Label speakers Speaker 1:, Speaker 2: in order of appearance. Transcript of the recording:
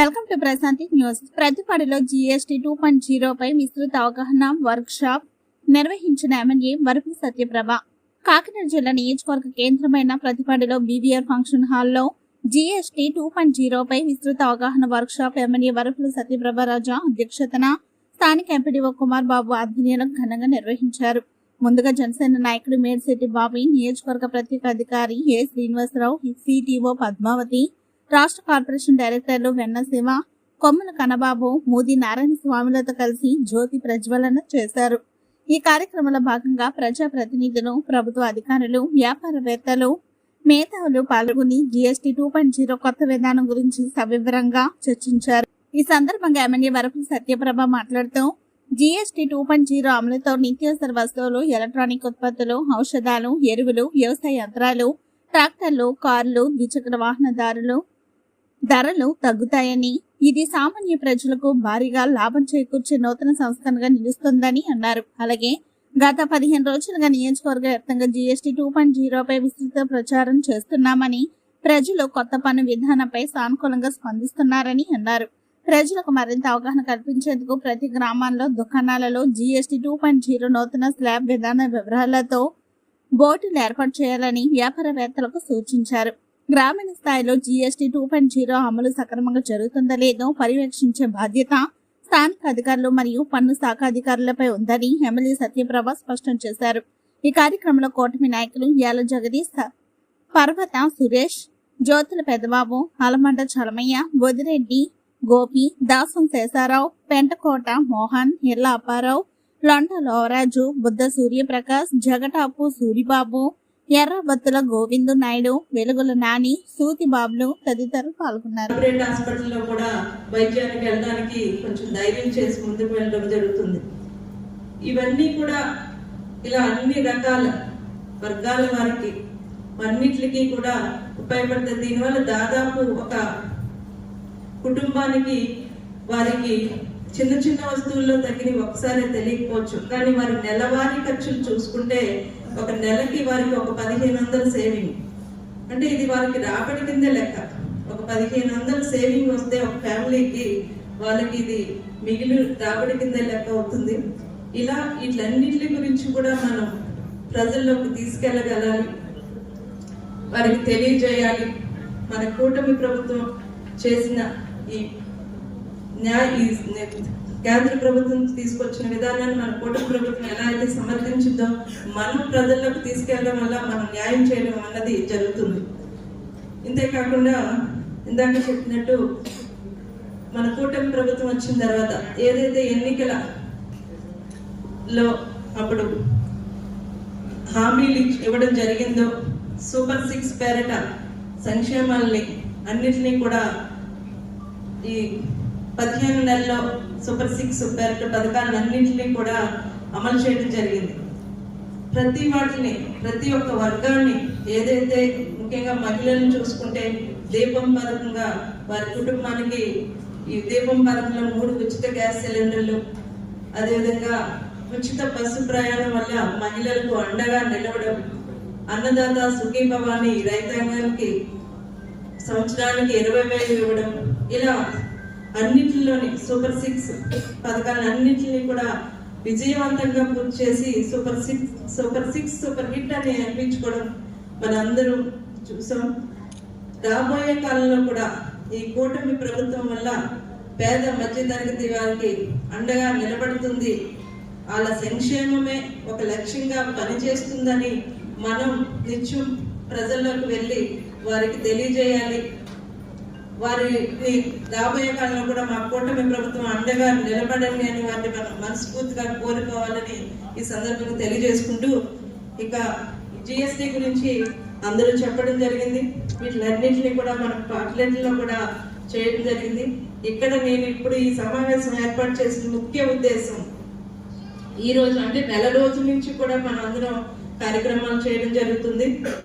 Speaker 1: Welcome to Prashanti news. ప్రతిపాడులో GST two point జీరోపై విస్తృత అవగాహన వర్క్ షాప్ నిర్వహించిన ఎమ్మెల్యే వరపు సత్యప్రభ. కాకినాడ జిల్లా నియోజకవర్గ కేంద్రమైన ప్రతిపాడులో బీవీఆర్ ఫంక్షన్ హాల్లో జీఎస్టీ టూ పాయింట్ జీరోపై విస్తృత అవగాహన workshop MLA Varupula Satyaprabha Raja అధ్యక్షతన స్థానిక ఎంపీడీఓ కుమార్ బాబు ఆధ్వర్యంలో ఘనంగా నిర్వహించారు. ముందుగా జనసేన నాయకుడు మేడిశెట్టి బాబీ నియోజకవర్గ ప్రత్యేక అధికారి ఏ శ్రీనివాసరావు సిటీఓ పద్మావతి రాష్ట్ర కార్పొరేషన్ డైరెక్టర్లు వెన్నశివ కొమ్మల కనబాబు మోదీ నారాయణ స్వామిలతో కలిసి జ్యోతి ప్రజ్వలన చేశారు. ఈ కార్యక్రమంలో భాగంగా ప్రజా ప్రతినిధులు ప్రభుత్వ అధికారులు వ్యాపారవేత్తలు మేధావులు పాల్గొని జీఎస్టీ టూ పాయింట్ జీరో కొత్త విధానం గురించి సవివరంగా చర్చించారు. ఈ సందర్భంగా ఎమ్మెల్యే వరపు సత్యప్రభ మాట్లాడుతూ జీఎస్టీ టూ పాయింట్ జీరో అమలుతో నిత్యావసర వస్తువులు ఎలక్ట్రానిక్ ఉత్పత్తులు ఔషధాలు ఎరువులు వ్యవసాయ యంత్రాలు ట్రాక్టర్లు కార్లు ద్విచక్ర వాహనదారులు ధరలు తగ్గుతాయని ఇది సామాన్య ప్రజలకు భారీగా లాభం చేకూర్చే నూతన సంస్కరణగా నిలుస్తుందని అన్నారు. అలాగే గత పదిహేను రోజులుగా నియోజకవర్గ వ్యాప్తంగా జీఎస్టీ టూ పాయింట్ జీరోపై విస్తృత ప్రచారం చేస్తున్నామని ప్రజలు కొత్త పన్ను విధానంపై సానుకూలంగా స్పందిస్తున్నారని అన్నారు. ప్రజలకు మరింత అవగాహన కల్పించేందుకు ప్రతి గ్రామాల్లో దుకాణాలలో జీఎస్టీ టూ పాయింట్ జీరో నూతన స్లాబ్ విధాన వివరాలతో బోర్డులు ఏర్పాటు చేయాలని వ్యాపారవేత్తలకు సూచించారు. గ్రామీణ స్థాయిలో జీఎస్టీ టూ పాయింట్ జీరో అమలు సక్రమంగా జరుగుతుందో లేదో పర్యవేక్షించే బాధ్యత స్థానిక అధికారులు మరియు పన్ను శాఖ అధికారులపై ఉందని ఎమ్మెల్యే సత్యప్రభ స్పష్టం చేశారు. ఈ కార్యక్రమంలో కూటమి నాయకులు యాల జగదీష్ పర్వత సురేష్ జ్యోతుల పెద్దబాబు అలమండ చలమయ్య బొదిరెడ్డి గోపి దాసం శేషారావు పెంటకోట మోహన్ ఎల్ల అప్పారావు లొంట లోవరాజు బుద్ధ సూర్యప్రకాష్ జగటాపు సూరిబాబు ఎర్రబత్తుల గోవిందు నాయుడు వెలుగుల నాని సూతి బాబులు తదితరులు పాల్గొన్నారు.
Speaker 2: ప్రైవేట్ హాస్పిటల్లో కూడా వైద్యానికి వెళ్ళడానికి కొంచెం ధైర్యం చేసి ముందుకు వెళ్ళడం జరుగుతుంది. ఇవన్నీ కూడా ఇలా అన్ని రకాల వర్గాల వారికి అన్నిటికీ కూడా ఉపయోగపడుతుంది దీనివల్ల దాదాపు ఒక కుటుంబానికి వారికి చిన్న చిన్న వస్తువుల్లో తగిన ఒకసారి తెలియకపోవచ్చు. కానీ వారి నెలవారీ ఖర్చులు చూసుకుంటే ఒక నెలకి వారికి ఒక పదిహేను వందల సేవింగ్. అంటే ఇది వారికి రాబడి కిందే లెక్క. ఒక పదిహేను వందల సేవింగ్ వస్తే ఒక ఫ్యామిలీకి వాళ్ళకి ఇది మిగిలి రాబడి కిందే లెక్క అవుతుంది. ఇలా వీటన్నింటి గురించి కూడా మనం ప్రజల్లోకి తీసుకెళ్ళగలాలి. వారికి తెలియజేయాలి. మన కూటమి ప్రభుత్వం చేసిన ఈ న్యాయ కేంద్ర ప్రభుత్వం తీసుకొచ్చిన విధానాన్ని మన కూటమి ప్రభుత్వం ఎలా అయితే సమర్థించిందో మనం ప్రజల్లోకి తీసుకెళ్ళడం వల్ల మనం న్యాయం చేయడం అన్నది జరుగుతుంది. ఇంతేకాకుండా ఇందాక చెప్పినట్టు మన కూటమి ప్రభుత్వం వచ్చిన తర్వాత ఏదైతే ఎన్నికల లో అప్పుడు హామీలు ఇచ్చి- ఇవ్వడం జరిగిందో సూపర్ సిక్స్ పేరట సంక్షేమాల్ని అన్నిటినీ కూడా ఈ పదిహేను నెలల్లో సూపర్ సిక్స్ సూపర్ పథకాలను అన్నింటినీ కూడా అమలు చేయడం జరిగింది. ప్రతి వాటిని ప్రతి ఒక్క వర్గాన్ని ఏదైతే ముఖ్యంగా మహిళలను చూసుకుంటే దీపం పథకంగా వారి కుటుంబానికి ఈ దీపం పథకంలో మూడు ఉచిత గ్యాస్ సిలిండర్లు అదేవిధంగా ఉచిత బస్సు ప్రయాణం వల్ల మహిళలకు అండగా నిలవడం అన్నదాత సుఖీభవాని రైతాంగానికి సంవత్సరానికి ఇరవై వేలు ఇవ్వడం ఇలా అన్నింటిలోని సూపర్ సిక్స్ పథకాలను అన్నింటినీ కూడా విజయవంతంగా పూర్తి చేసి super six super six super hit అని అనిపించుకోవడం మనందరూ చూసాం. రాబోయే కాలంలో కూడా ఈ కూటమి ప్రభుత్వం వల్ల పేద మధ్యతరగతి వారికి అండగా నిలబడుతుంది. వాళ్ళ సంక్షేమమే ఒక లక్ష్యంగా పనిచేస్తుందని మనం నిత్యం ప్రజల్లోకి వెళ్ళి వారికి తెలియజేయాలి. వారి రాబోయే కాలంలో కూడా మా కూటమి ప్రభుత్వం అండగా నిలబడండి అని వారిని మనం మనస్ఫూర్తిగా కోరుకోవాలని ఈ సందర్భంగా తెలియజేసుకుంటూ ఇక జిఎస్టి గురించి అందరూ చెప్పడం జరిగింది. వీటిలన్నింటినీ కూడా మన పాటలన్నింటిలో కూడా చేయడం జరిగింది. ఇక్కడ నేను ఇప్పుడు ఈ సమావేశం ఏర్పాటు చేసిన ముఖ్య ఉద్దేశం ఈ రోజు అంటే నెల రోజుల నుంచి కూడా మనం అందరం కార్యక్రమాలు చేయడం జరుగుతుంది.